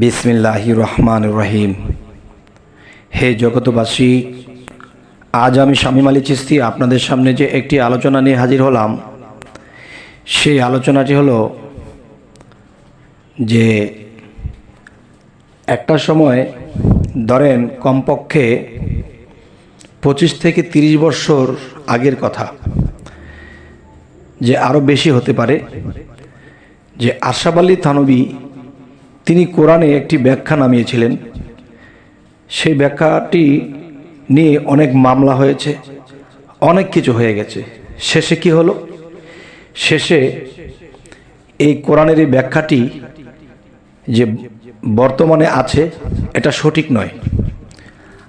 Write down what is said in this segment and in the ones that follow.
বিসমিল্লাহ রহমান রহিম। হে জগতবাসী আজ আমি শামীম আলী চিস্তি আপনাদের সামনে যে একটি আলোচনা নিয়ে হাজির হলাম, সেই আলোচনাটি হলো যে একটা সময় ধরেন কমপক্ষে পঁচিশ থেকে তিরিশ বছর আগের কথা, যে আরও বেশি হতে পারে, যে আশরাফ আলী থানবী তিনি কোরআনে একটি ব্যাখ্যা নামিয়েছিলেন। সেই ব্যাখ্যাটি নিয়ে অনেক মামলা হয়েছে, অনেক কিছু হয়ে গেছে। শেষে কি হলো? শেষে এই কোরআনের এই ব্যাখ্যাটি যে বর্তমানে আছে, এটা সঠিক নয়।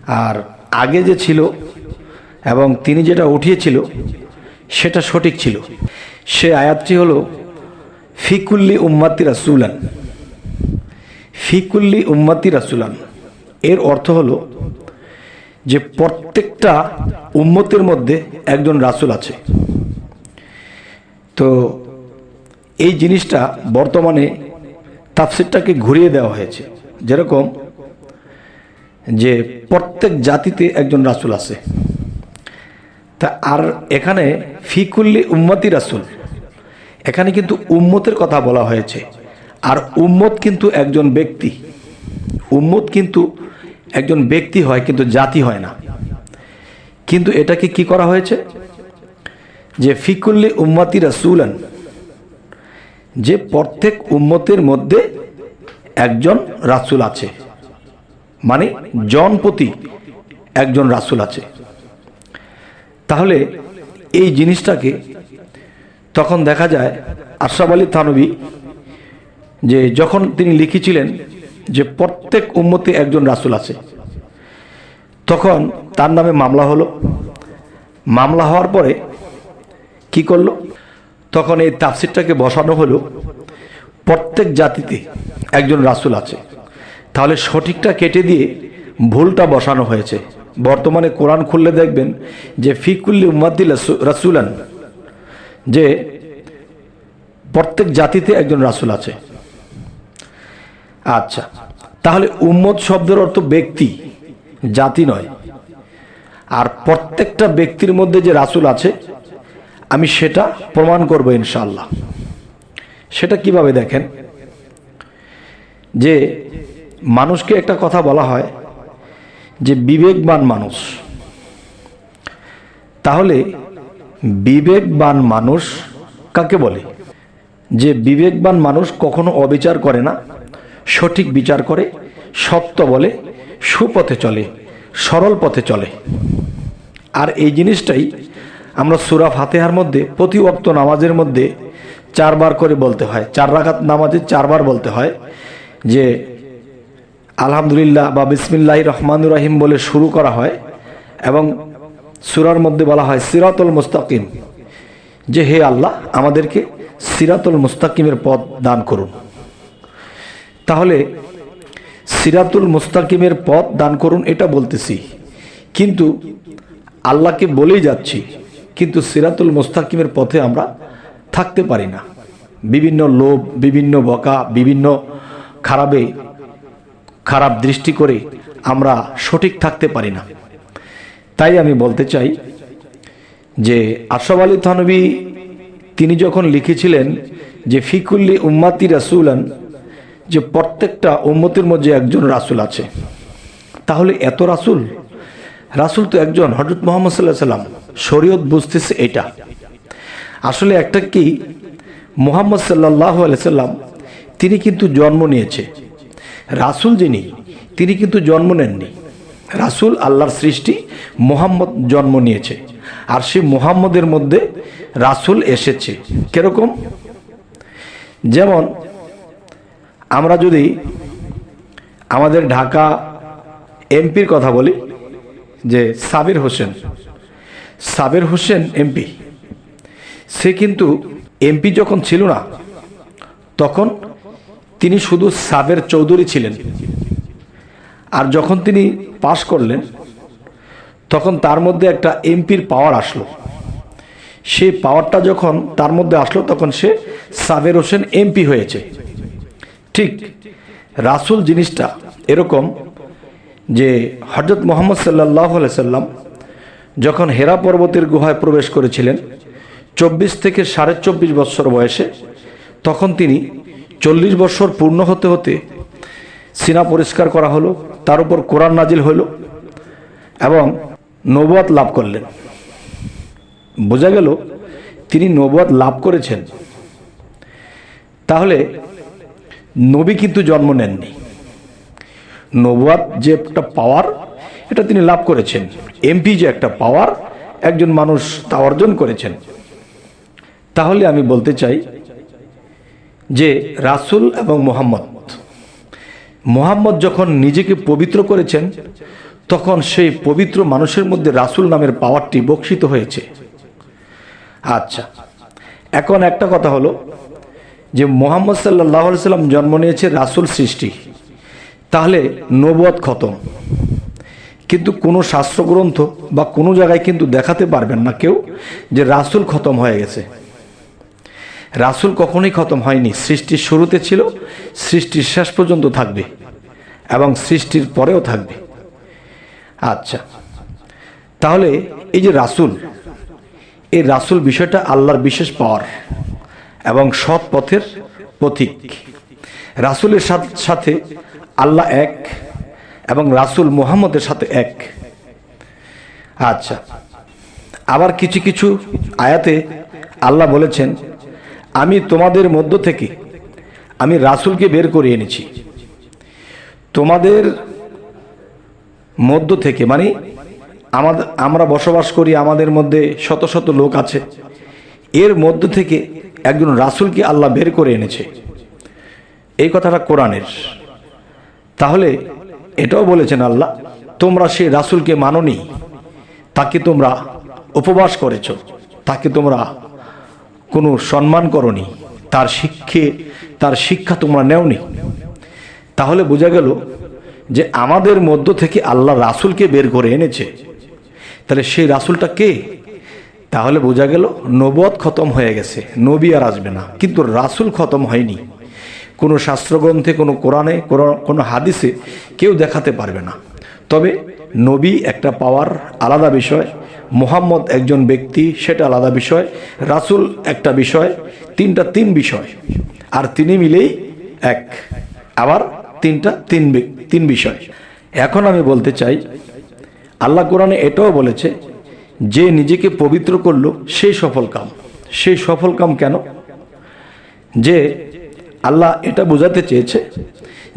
আর আগে যে ছিল এবং তিনি যেটা উঠিয়েছিল, সেটা সঠিক ছিল। সে আয়াতটি হলো ফিকুল্লি উম্মাতি রাসুলান। ফিকুল্লি উম্মাতি রাসুলান। এর অর্থ হলো যে প্রত্যেকটা উম্মতের মধ্যে একজন রাসুল আছে। তো এই জিনিসটা বর্তমানে তাফসিরটাকে ঘুরিয়ে দেওয়া হয়েছে। যেরকম যে প্রত্যেক জাতিতে একজন রাসুল আছে। তা আর এখানে ফিকুল্লি উম্মতি রাসুল। এখানে কিন্তু উম্মতের কথা বলা হয়েছে। আর উম্মত কিন্তু একজন ব্যক্তি। উম্মত কিন্তু একজন ব্যক্তি হয়, কিন্তু জাতি হয় না। কিন্তু এটাকে কি করা হয়েছে? যে ফিকুল্লি উম্মাতি রাসুলান, যে প্রত্যেক উম্মতের মধ্যে একজন রাসুল আছে। মানে জনপতি একজন রাসুল আছে। তাহলে এই জিনিসটাকে তখন দেখা যায় আশরাফ থানবী যে যখন তিনি লিখেছিলেন যে প্রত্যেক উম্মতে একজন রাসুল আছে, তখন তার নামে মামলা হলো। মামলা হওয়ার পরে কি করল? তখন এই তাফসিরটাকে বসানো হলো, প্রত্যেক জাতিতে একজন রাসুল আছে। তাহলে সঠিকটা কেটে দিয়ে ভুলটা বসানো হয়েছে। বর্তমানে কোরআন খুললে দেখবেন যে ফিকুল্লি উম্মাদ্দিল রাসুলান, যে প্রত্যেক জাতিতে একজন রাসুল আছে। আচ্ছা তাহলে উম্মত শব্দের অর্থ ব্যক্তি, জাতি নয়। আর প্রত্যেকটা ব্যক্তির মধ্যে যে রাসুল আছে, আমি সেটা প্রমাণ করব ইনশাল্লাহ সেটা কীভাবে দেখেন? যে মানুষকে একটা কথা বলা হয় যে বিবেকবান মানুষ। তাহলে বিবেকবান মানুষ কাকে বলে? যে বিবেকবান মানুষ কখনো অবিচার করে না সঠিক বিচার করে, সত্য বলে, সুপথে চলে, সরল পথে চলে। আর এই জিনিসটাই আমরা সুরা ফাতেহার মধ্যে, প্রতি অক্ত নামাজের মধ্যে চারবার করে বলতে হয়। চার রাখাত নামাজে চারবার বলতে হয় যে, আলহামদুলিল্লাহ বা বিসমিল্লাহ রহমানুর রাহিম বলে শুরু করা হয় এবং সুরার মধ্যে বলা হয় সিরাতুল মুস্তাকিম। যে হে আল্লাহ, আমাদেরকে সিরাতুল মুস্তাকিমের পথ দান করুন। তাহলে সিরাতুল মুস্তাকিমের পথ দান করুন, এটা বলতেছি। কিন্তু আল্লাহকে বলেই যাচ্ছি, কিন্তু সিরাতুল মুস্তাকিমের পথে আমরা থাকতে পারি না। বিভিন্ন লোভ, বিভিন্ন বকা, বিভিন্ন খারাপে, খারাপ দৃষ্টি করে আমরা সঠিক থাকতে পারি না। তাই আমি বলতে চাই যে আশরাফ আলী থানবী তিনি যখন লিখেছিলেন যে, ফিকুল্লি উম্মাতি রাসুলান যে প্রত্যেকটা উম্মতের মধ্যে একজন রাসুল আছে। তাহলে এত রাসুল? রাসুল তো একজন হজরত মোহাম্মদ সাল্লাহ সাল্লাম। শরীয়ত বুঝতেছে এটা। আসলে একটা কি, মোহাম্মদ সাল্লাহ সাল্লাম, তিনি কিন্তু জন্ম নিয়েছে। রাসুল যিনি, তিনি কিন্তু জন্ম নেননি। রাসুল আল্লাহর সৃষ্টি, মোহাম্মদ জন্ম নিয়েছে। আর সেই মোহাম্মদের মধ্যে রাসুল এসেছে। কীরকম? যেমন আমরা যদি আমাদের ঢাকা এমপির কথা বলি, যে সাবির হোসেন, সাবের হোসেন এমপি, সে কিন্তু এমপি যখন ছিল না, তখন তিনি শুধু সাবের চৌধুরী ছিলেন। আর যখন তিনি পাশ করলেন, তখন তার মধ্যে একটা এমপির পাওয়ার আসলো। সেই পাওয়ারটা যখন তার মধ্যে আসলো, তখন সে সাবের হোসেন এমপি হয়েছে। ঠিক রাসুল জিনিসটা এরকম যে হজরত মোহাম্মদ সাল্লাহ সাল্লাম যখন হেরা পর্বতের গুহায় প্রবেশ করেছিলেন, চব্বিশ থেকে সাড়ে চব্বিশ বৎসর বয়সে, তখন তিনি চল্লিশ বছর পূর্ণ হতে হতে সিনা পরিষ্কার করা হলো, তার উপর কোরআন নাজিল হলো এবং নবুয়াত লাভ করলেন। বোঝা গেল তিনি নবুয়াত লাভ করেছেন। তাহলে নবী কিন্তু জন্ম নেননি। নবুয়াত যে একটা পাওয়ার এটা তিনি লাভ করেছেন। এমপি যে একটা পাওয়ার একজন মানুষ তা অর্জন করেছেন। তাহলে আমি বলতে চাই যে রাসুল এবং মোহাম্মদ মোহাম্মদ যখন নিজেকে পবিত্র করেছেন, তখন সেই পবিত্র মানুষের মধ্যে রাসুল নামের পাওয়ারটি বক্ষিত হয়েছে। আচ্ছা এখন একটা কথা হলো যে মোহাম্মদ সাল্লাহ সাল্লাম জন্ম নিয়েছে রাসুল সৃষ্টি। তাহলে নবুয়াত খতম। কিন্তু কোনো শাস্ত্রগ্রন্থ বা কোনো জায়গায় কিন্তু দেখাতে পারবেন না কেউ যে রাসুল খতম হয়ে গেছে। রাসুল কখনোই খতম হয়নি। সৃষ্টির শুরুতে ছিল, সৃষ্টির শেষ পর্যন্ত থাকবে এবং সৃষ্টির পরেও থাকবে। আচ্ছা তাহলে এই যে রাসুল, এই রাসুল বিষয়টা আল্লাহর বিশেষ পাওয়ার। এবং সৎ পথের পথিক রাসুলের সাথে আল্লাহ এক এবং রাসুল মুহাম্মদের সাথে এক। আচ্ছা আবার কিছু কিছু আয়াতে আল্লাহ বলেছেন, আমি তোমাদের মধ্য থেকে, আমি রাসুলকে বের করে এনেছি। তোমাদের মধ্য থেকে মানে আমাদের আমরা বসবাস করি আমাদের মধ্যে শত শত লোক আছে। এর মধ্য থেকে একজন রাসুলকে আল্লাহ বের করে এনেছে। এই কথাটা কোরআনের। তাহলে এটাও বলেছেন আল্লাহ, তোমরা সেই রাসুলকে মাননি, তাকে তোমরা উপবাস করেছ, তাকে তোমরা কোনো সম্মান করনি, তার শিক্ষে, তার শিক্ষা তোমরা নেওনি। তাহলে বোঝা গেল যে আমাদের মধ্য থেকে আল্লাহ রাসুলকে বের করে এনেছে। তাহলে সেই রাসুলটা কে? তাহলে বোঝা গেল নবদ খতম হয়ে গেছে, নবী আর আসবে না। কিন্তু রাসুল খতম হয়নি। কোনো শাস্ত্রগ্রন্থে, কোনো কোরআনে, কোনো হাদিসে কেউ দেখাতে পারবে না। তবে নবী একটা পাওয়ার, আলাদা বিষয়। মোহাম্মদ একজন ব্যক্তি, সেটা আলাদা বিষয়। রাসুল একটা বিষয়, তিনটা তিন বিষয়। আর তিনি মিলেই এক। আবার তিনটা তিন তিন বিষয়। এখন আমি বলতে চাই, আল্লাহ কোরআনে এটাও বলেছে যে নিজেকে পবিত্র করল সেই সফল কাম। সেই সফল কাম কেন? যে আল্লাহ এটা বোঝাতে চেয়েছে,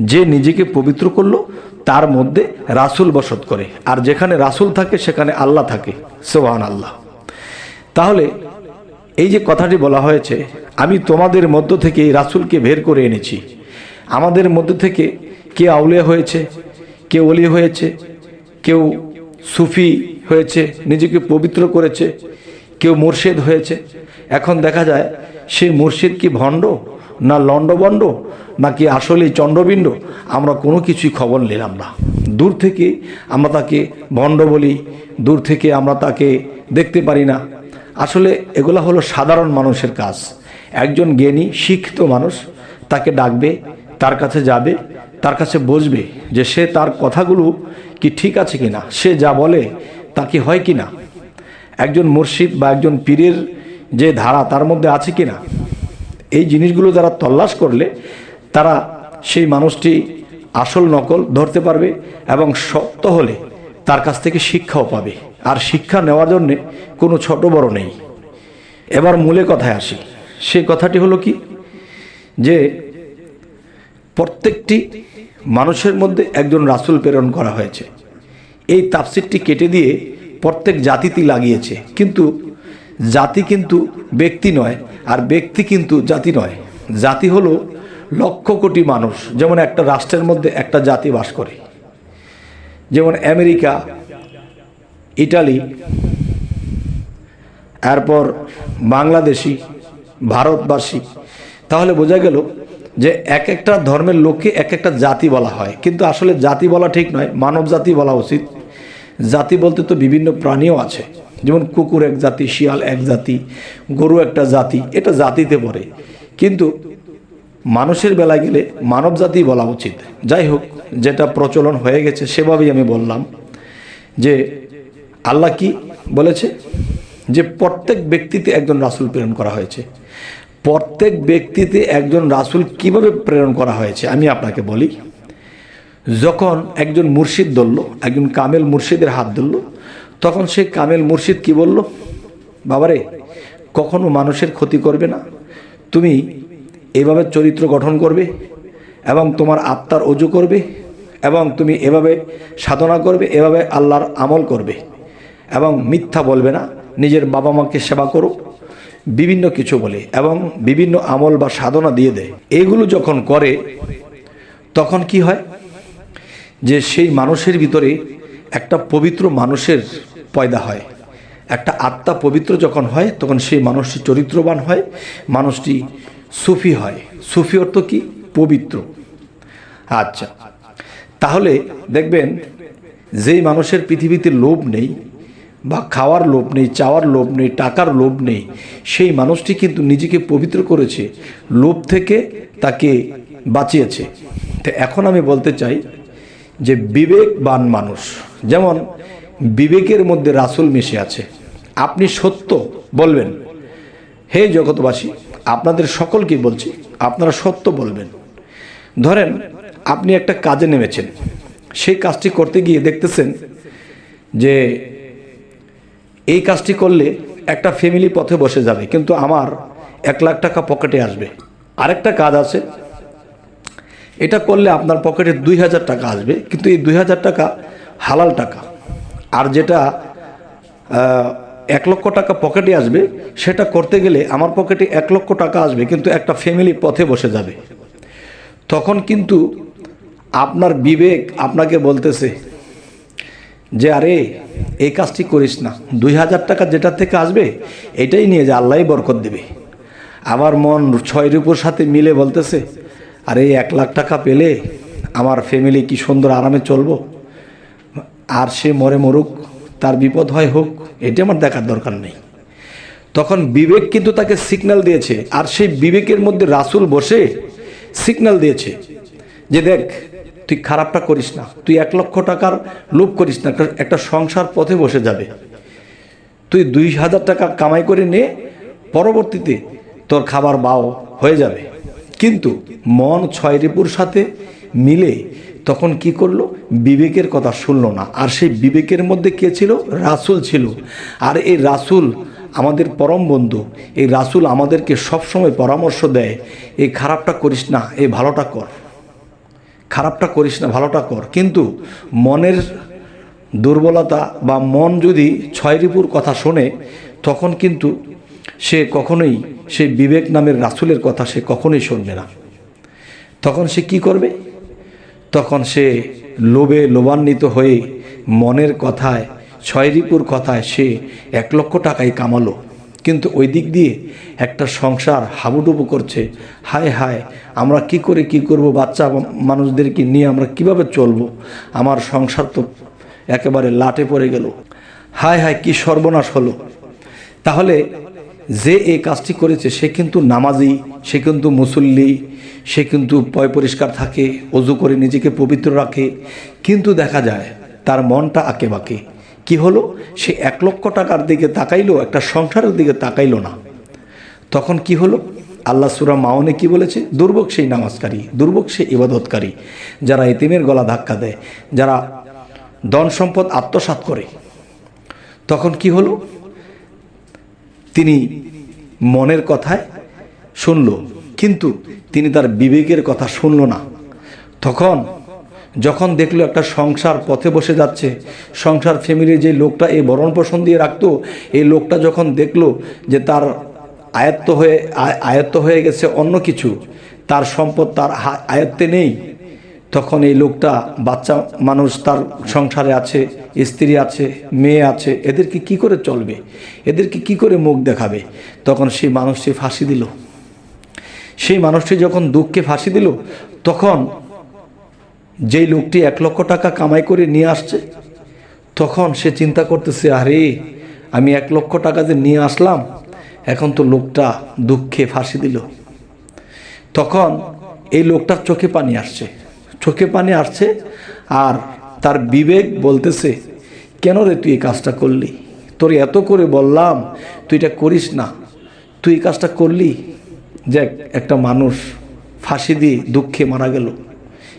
যে নিজেকে পবিত্র করল, তার মধ্যে রাসুল বসত করে। আর যেখানে রাসুল থাকে, সেখানে আল্লাহ থাকে। সোহান আল্লাহ তাহলে এই যে কথাটি বলা হয়েছে, আমি তোমাদের মধ্য থেকে এই রাসুলকে বের করে এনেছি। আমাদের মধ্য থেকে কে আউলিয়া হয়েছে, কে অলি হয়েছে, কেউ সুফি হয়েছে, নিজেকে পবিত্র করেছে, কেউ মুর্শেদ হয়েছে। এখন দেখা যায় সেই মুর্শিদ কি ভণ্ড না লণ্ডবণ্ড নাকি আসলেই চণ্ডবিণ্ড? আমরা কোনো কিছুই খবর নিলাম না। দূর থেকে আমরা তাকে ভণ্ড বলি, দূর থেকে আমরা তাকে দেখতে পারি না। আসলে এগুলো হলো সাধারণ মানুষের কাজ। একজন জ্ঞানী, শিক্ষিত মানুষ তাকে ডাকবে, তার কাছে যাবে, তার কাছে বসবে যে সে তার কথাগুলো কি ঠিক আছে কি না সে যা বলে তা কি হয় কিনা? একজন মুর্শিদ বা একজন পীরের যে ধারা তার মধ্যে আছে কি না এই জিনিসগুলো যারা তল্লাশ করলে তারা সেই মানুষটি আসল নকল ধরতে পারবে এবং সত্য হলে তার কাছ থেকে শিক্ষাও পাবে। আর শিক্ষা নেওয়ার জন্যে কোনো ছোট বড় নেই। এবার মূলে কথায় আসি। সেই কথাটি হলো কি? যে প্রত্যেকটি মানুষের মধ্যে একজন রাসুল প্রেরণ করা হয়েছে। এই তাফসিরটি কেটে দিয়ে প্রত্যেক জাতিতে লাগিয়েছে। কিন্তু জাতি কিন্তু ব্যক্তি নয়, আর ব্যক্তি কিন্তু জাতি নয়। জাতি হলো লক্ষ কোটি মানুষ, যেমন একটা রাষ্ট্রের মধ্যে একটা জাতি বাস করে। যেমন আমেরিকা, ইটালি, এরপর বাংলাদেশি, ভারতবাসী। তাহলে বোঝা গেল যে এক একটা ধর্মের লোককে এক একটা জাতি বলা হয়। কিন্তু আসলে জাতি বলা ঠিক নয় মানব জাতি বলা উচিত। জাতি বলতে তো বিভিন্ন প্রাণীও আছে। যেমন কুকুর এক জাতি, শিয়াল এক জাতি, গরু একটা জাতি, এটা জাতিতে পড়ে। কিন্তু মানুষের বেলায় গেলে মানব জাতি বলা উচিত। যাই হোক, যেটা প্রচলন হয়ে গেছে সেভাবেই আমি বললাম যে আল্লাহ কি বলেছে? যে প্রত্যেক ব্যক্তিতে একজন রাসুল প্রেরণ করা হয়েছে। প্রত্যেক ব্যক্তিতে একজন রাসুল কীভাবে প্রেরণ করা হয়েছে আমি আপনাকে বলি। যখন একজন মুর্শিদ ধরল, একজন কামেল মুর্শিদের হাত ধরল, তখন সে কামেল মুর্শিদ কি বলল? বাবারে, কখনো মানুষের ক্ষতি করবে না। তুমি এভাবে চরিত্র গঠন করবে এবং তোমার আত্মার অজু করবে এবং তুমি এভাবে সাধনা করবে, এভাবে আল্লাহর আমল করবে এবং মিথ্যা বলবে না। নিজের বাবা মাকে সেবা করো, বিভিন্ন কিছু বলে এবং বিভিন্ন আমল বা সাধনা দিয়ে দেয় এগুলো যখন করে, তখন কি হয়? যে সেই মানুষের ভিতরে একটা পবিত্র মানুষের পয়দা হয়। একটা আত্মা পবিত্র যখন হয়, তখন সেই মানুষটি চরিত্রবান হয়, মানুষটি সুফি হয়। সুফি অর্থ কি? পবিত্র। আচ্ছা তাহলে দেখবেন, যেই মানুষের পৃথিবীতে লোভ নেই বা খাওয়ার লোভ নেই, চাওয়ার লোভ নেই, টাকার লোভ নেই, সেই মানুষটি কিন্তু নিজেকে পবিত্র করেছে, লোভ থেকে তাকে বাঁচিয়েছে। তো এখন আমি বলতে চাই যে বিবেকবান মানুষ। যেমন বিবেকের মধ্যে রাসুল মিশে আছে। আপনি সত্য বলবেন। হে জগৎবাসী, আপনাদের সকলকে বলছি, আপনারা সত্য বলবেন। ধরেন, আপনি একটা কাজে নেমেছেন। সেই কাজটি করতে গিয়ে দেখতেছেন যে এই কাজটি করলে একটা ফ্যামিলি পথে বসে যাবে, কিন্তু আমার এক লাখ টাকা পকেটে আসবে। আরেকটা কাজ আছে এটা করলে আপনার পকেটে দুই হাজার টাকা আসবে, কিন্তু এই দুই হাজার টাকা হালাল টাকা। আর যেটা এক লক্ষ টাকা পকেটে আসবে, সেটা করতে গেলে আমার পকেটে এক লক্ষ টাকা আসবে, কিন্তু একটা ফ্যামিলি পথে বসে যাবে। তখন কিন্তু আপনার বিবেক আপনাকে বলতেছে যে, আরে, এই কাজটি করিস না। দুই হাজার টাকা যেটা থেকে আসবে, এটাই নিয়ে যে, আল্লাহই বরকত দেবে। আমার মন ছয় রূপোর সাথে মিলে বলতেছে আরে এক লাখ টাকা পেলে আমার ফ্যামিলি কি সুন্দর আরামে চলবো? আর সে মরে মরুক, তার বিপদ হয় হোক, এটা আমার দেখার দরকার নেই। তখন বিবেক কিন্তু তাকে সিগন্যাল দিয়েছে, আর সেই বিবেকের মধ্যে রাসুল বসে সিগন্যাল দিয়েছে যে দেখ, তুই খারাপটা করিস না, তুই এক লক্ষ টাকার লোভ করিস না, একটা সংসার পথে বসে যাবে। তুই দুই হাজার টাকা কামাই করে নে, পরবর্তীতে তোর খাবার বাও হয়ে যাবে। কিন্তু মন ছয় রিপুর সাথে মিলে তখন কি করল? বিবেকের কথা শুনলো না। আর সেই বিবেকের মধ্যে কে ছিল? রাসুল ছিল। আর এই রাসুল আমাদের পরম বন্ধু। এই রাসুল আমাদেরকে সবসময় পরামর্শ দেয়, এই খারাপটা করিস না, এই ভালোটা কর। খারাপটা করিস না, ভালোটা কর। কিন্তু মনের দুর্বলতা বা মন যদি ছয় রিপুর কথা শোনে, তখন কিন্তু সে কখনোই সে বিবেক নামের রাসুলের কথা সে কখনোই শুনবে না। তখন সে কি করবে? তখন সে লোভে লোভান্বিত হয়ে মনের কথায় ছয় রিপুর কথায় সে এক লক্ষ টাকাই কামালো। কিন্তু ওই দিক দিয়ে একটা সংসার হাবুডুবু করছে। হায় হায়, আমরা কি করে কি করব? বাচ্চা মানুষদেরকে নিয়ে আমরা কীভাবে চলবো? আমার সংসার তো একেবারে লাটে পড়ে গেল। হায় হায়, কি সর্বনাশ হলো। তাহলে যে এই কাজটি করেছে, সে কিন্তু নামাজি, সে কিন্তু মুসল্লি, সে কিন্তু পয় পরিষ্কার থাকে, অজু করে নিজেকে পবিত্র রাখে। কিন্তু দেখা যায়, তার মনটা আঁকে বাঁকে। কি হলো? সে এক লক্ষ টাকার দিকে তাকাইলো, একটা সংসারের দিকে তাকাইলো না। তখন কি হলো? আল্লাহ সুরা মাওনে কি বলেছে? দুর্ভোগ সেই নামাজকারী, দুর্ভোগ সেই ইবাদতকারী, যারা এতিমের গলা ধাক্কা দেয়, যারা ধন সম্পদ আত্মসাৎ করে। তখন কি হলো? তিনি মনের কথায় শুনল, কিন্তু তিনি তার বিবেকের কথা শুনল না। তখন যখন দেখল একটা সংসার পথে বসে যাচ্ছে, সংসার ফ্যামিলির যে লোকটা এই ভরণ পোষণ দিয়ে রাখতো, এই লোকটা যখন দেখল যে তার আয়ত্ত হয়ে আয়ত্ত হয়ে গেছে অন্য কিছু, তার সম্পদ, তার আয়ত্তে নেই, তখন এই লোকটা বাচ্চা মানুষ তার সংসারে আছে স্ত্রী আছে, মেয়ে আছে, এদেরকে কি করে চলবে? এদেরকে কি করে মুখ দেখাবে? তখন সেই মানুষটি ফাঁসি দিল। সেই মানুষটি যখন দুঃখে ফাঁসি দিল, তখন যেই লোকটি এক লক্ষ টাকা কামাই করে নিয়ে আসছে, তখন সে চিন্তা করতেছে, আরে, আমি এক লক্ষ টাকা যে নিয়ে আসলাম, এখন তো লোকটা দুঃখে ফাঁসি দিল। তখন এই লোকটার চোখে পানি আসছে। চোখে পানি আসছে আর তার বিবেক বলতেছে, কেন রে তুই এই কাজটা করলি? তোর এত করে বললাম, তুই এটা করিস না। তুই এই কাজটা করলি যে একটা মানুষ ফাঁসি দিয়ে দুঃখে মারা গেল।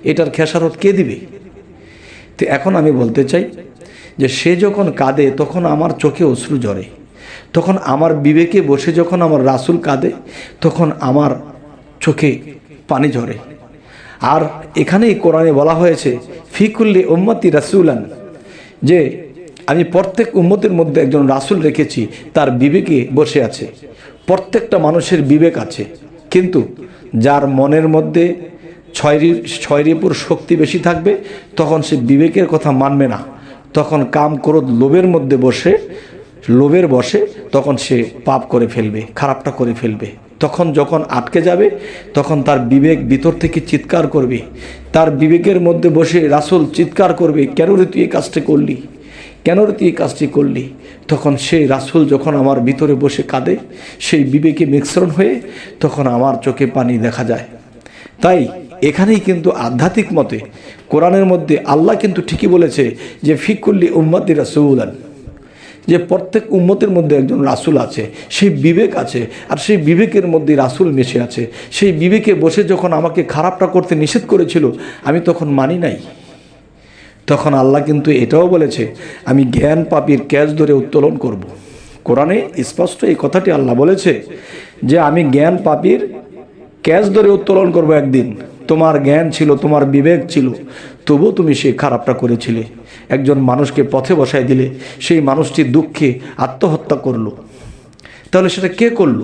এটার খেসারত কে দিবে? তো এখন আমি বলতে চাই যে, সে যখন কাঁদে, তখন আমার চোখে অশ্রু ঝরে। তখন আমার বিবেকে বসে যখন আমার রাসুল কাঁদে, তখন আমার চোখে পানি ঝরে। আর এখানেই কোরআনে বলা হয়েছে ফিকুল্লি উম্মতি রাসুলান যে আমি প্রত্যেক উম্মতের মধ্যে একজন রাসুল রেখেছি, তার বিবেকে বসে আছে। প্রত্যেকটা মানুষের বিবেক আছে। কিন্তু যার মনের মধ্যে ছয় রি- ছয় রিপুর শক্তি বেশি থাকবে, তখন সে বিবেকের কথা মানবে না। তখন কাম ক্রোধ লোভের মধ্যে বসে, লোভের বসে, তখন সে পাপ করে ফেলবে, খারাপটা করে ফেলবে। তখন যখন আটকে যাবে, তখন তার বিবেক ভিতর থেকে চিৎকার করবে। তার বিবেকের মধ্যে বসে রাসুল চিৎকার করবে, কেন রে তুই এই কাজটা করলি? কেন রে তুই এই কাজটি করলি? তখন সেই রাসুল যখন আমার ভিতরে বসে কাঁদে, সেই বিবেকে মিশ্রণ হয়ে তখন আমার চোখে পানি দেখা যায়। তাই এখানেই কিন্তু আধ্যাত্মিক মতে কোরআনের মধ্যে আল্লাহ কিন্তু ঠিকই বলেছে যে, ফিকুল্লি উম্মাদি রাসুলান। যে প্রত্যেক উম্মতের মধ্যে একজন রাসুল আছে, সেই বিবেক আছে, আর সেই বিবেকের মধ্যে রাসুল মিশে আছে। সেই বিবেকে বসে যখন আমাকে খারাপটা করতে নিষেধ করেছিল, আমি তখন মানি নাই। তখন আল্লাহ কিন্তু এটাও বলেছে, আমি জ্ঞান পাপির ক্যাচ ধরে উত্তোলন করব। কোরআনে স্পষ্ট এই কথাটি আল্লাহ বলেছে যে, আমি জ্ঞান পাপির ক্যাচ ধরে উত্তোলন করব একদিন। তোমার জ্ঞান ছিল, তোমার বিবেক ছিল, তবুও তুমি সেই খারাপটা করেছিলে। একজন মানুষকে পথে বসায় দিলে, সেই মানুষটি দুঃখে আত্মহত্যা করল। তাহলে সেটা কে করল?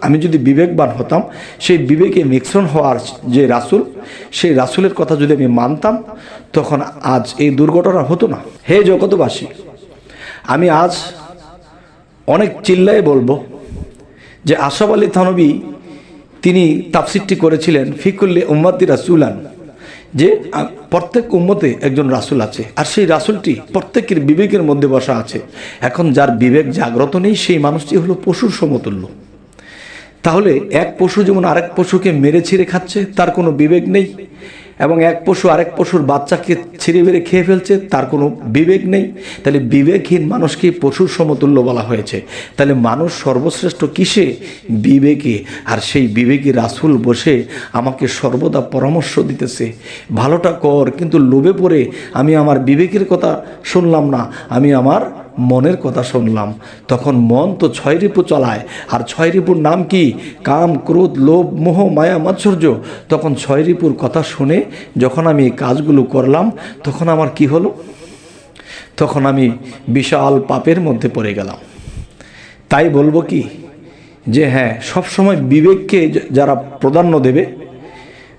আমি যদি বিবেকবান হতাম, সেই বিবেকে মিক্সন হওয়ার যে রাসুল, সেই রাসুলের কথা যদি আমি মানতাম, তখন আজ এই দুর্ঘটনা হতো না। হে জগতবাসী আমি আজ অনেক চিল্লায় বলব যে আশাফ আলী থানবী তিনি তাফসিরটি করেছিলেন, ফিকুল্লে উম্মাতি রাসুলান, যে প্রত্যেক উম্মতে একজন রাসুল আছে, আর সেই রাসুলটি প্রত্যেকের বিবেকের মধ্যে বসা আছে। এখন যার বিবেক জাগ্রত নেই, সেই মানুষটি হলো পশুর সমতুল্য। তাহলে এক পশু যেমন আরেক পশুকে মেরে ছিঁড়ে খাচ্ছে, তার কোনো বিবেক নেই। এবং এক পশু আরেক পশুর বাচ্চাকে ছিঁড়ে বেড়ে খেয়ে ফেলছে, তার কোনো বিবেক নেই। তাহলে বিবেকহীন মানুষকে পশুর সমতুল্য বলা হয়েছে। তাহলে মানুষ সর্বশ্রেষ্ঠ কিসে? বিবেকে। আর সেই বিবেকী রাসুল বসে আমাকে সর্বদা পরামর্শ দিতেছে, ভালোটা কর, কিন্তু লোভে পড়ে আমি আমার বিবেকের কথা শুনলাম না, আমি আমার মনের কথা শুনলাম। তখন মন তো ছয় রিপু চালায়। আর ছয় রিপুর নাম কি? কাম, ক্রোধ, লোভ, মোহ, মায়া, মাৎসর্য। তখন ছয় রিপুর কথা শুনে যখন আমি এই কাজগুলো করলাম, তখন আমার কি হলো? তখন আমি বিশাল পাপের মধ্যে পড়ে গেলাম। তাই বলব কি? যে হ্যাঁ সবসময় বিবেককে যারা প্রাধান্য দেবে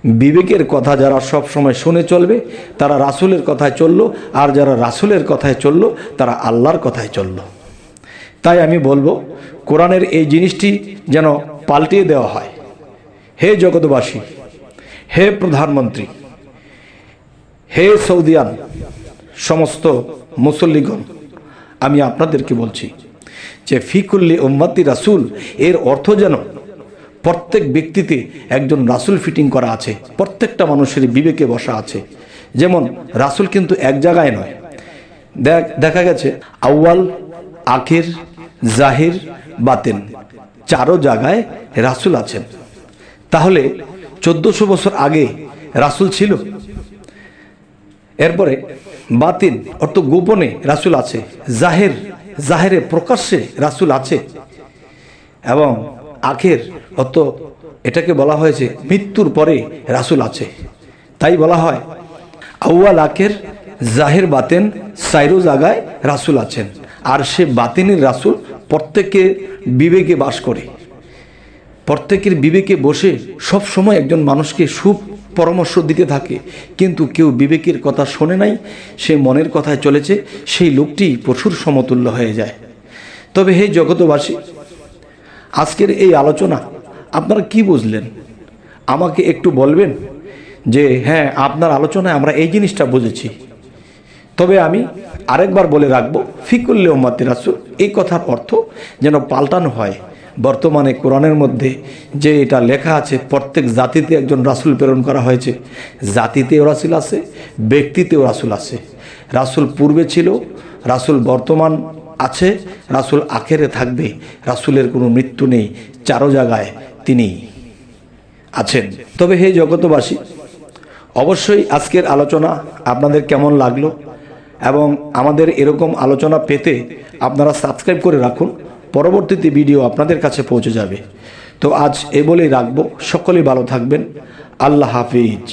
বিবেকের কথা যারা সব সময় শুনে চলবে, তারা রাসুলের কথায় চলল, আর যারা রাসুলের কথায় চলল, তারা আল্লাহর কথায় চলল। তাই আমি বলব, কোরআনের এই জিনিসটি যেন পাল্টিয়ে দেওয়া হয়। হে জগৎবাসী, হে প্রধানমন্ত্রী, হে সৌদিয়ান, সমস্ত মুসল্লিগণ, আমি আপনাদেরকে বলছি যে ফিকুল্লি উম্মাতি রাসুল, এর অর্থ যেন প্রত্যেক ব্যক্তিতে একজন রাসুল ফিটিং করা আছে, প্রত্যেকটা মানুষের বিবেকে বসা আছে। যেমন রাসুল কিন্তু এক জায়গায় নয়। দেখ গেছে, আউয়াল, আখের, জাহির, বাতেন, চারো জায়গায় রাসুল আছেন। তাহলে চোদ্দশো বছর আগে রাসুল ছিল? এরপরে বাতিন, অর্থ গোপনে রাসুল আছে, জাহের, জাহেরে প্রকাশ্যে রাসুল আছে। এবং আখের অত এটাকে বলা হয়েছে মৃত্যুর পরে রাসুল আছে। তাই বলা হয়, আউয়াল আখের জাহের বাতেন সাইরো জায়গায় রাসুল আছেন। আর সে বাতিনের রাসুল প্রত্যেকের বিবেকে বাস করে। প্রত্যেকের বিবেকে বসে সব সময় একজন মানুষকে সুপ পরামর্শ দিতে থাকে। কিন্তু কেউ বিবেকের কথা শোনে নাই, সে মনের কথায় চলেছে, সেই লোকটি পশুর সমতুল্য হয়ে যায়। তবে হে জগতবাসী আজকের এই আলোচনা আপনারা কি বুঝলেন? আমাকে একটু বলবেন যে হ্যাঁ আপনার আলোচনায় আমরা এই জিনিসটা বুঝেছি। তবে আমি আরেকবার বলে রাখব ফিকুল্লে উম্মাতি রাসুল, এই কথার অর্থ যেন পাল্টানো হয়। বর্তমানে কোরআনের মধ্যে যে এটা লেখা আছে, প্রত্যেক জাতিতে একজন রাসূল প্রেরণ করা হয়েছে। জাতিতেও রাসুল আছে, ব্যক্তিতেও রাসুল আছে। রাসূল পূর্বে ছিল, রাসুল বর্তমান আছে, রাসুল আখেরে থাকবে, রাসূলের কোনো মৃত্যু নেই, চারো জায়গায় তিনি আছেন। তবে হে জগতবাসী অবশ্যই আজকের আলোচনা আপনাদের কেমন লাগল এবং আমাদের এরকম আলোচনা পেতে আপনারা সাবস্ক্রাইব করে রাখুন। পরবর্তীতে ভিডিও আপনাদের কাছে পৌঁছে যাবে। তো আজ এ বলেই রাখব। সকলেই ভালো থাকবেন। আল্লাহ হাফিজ।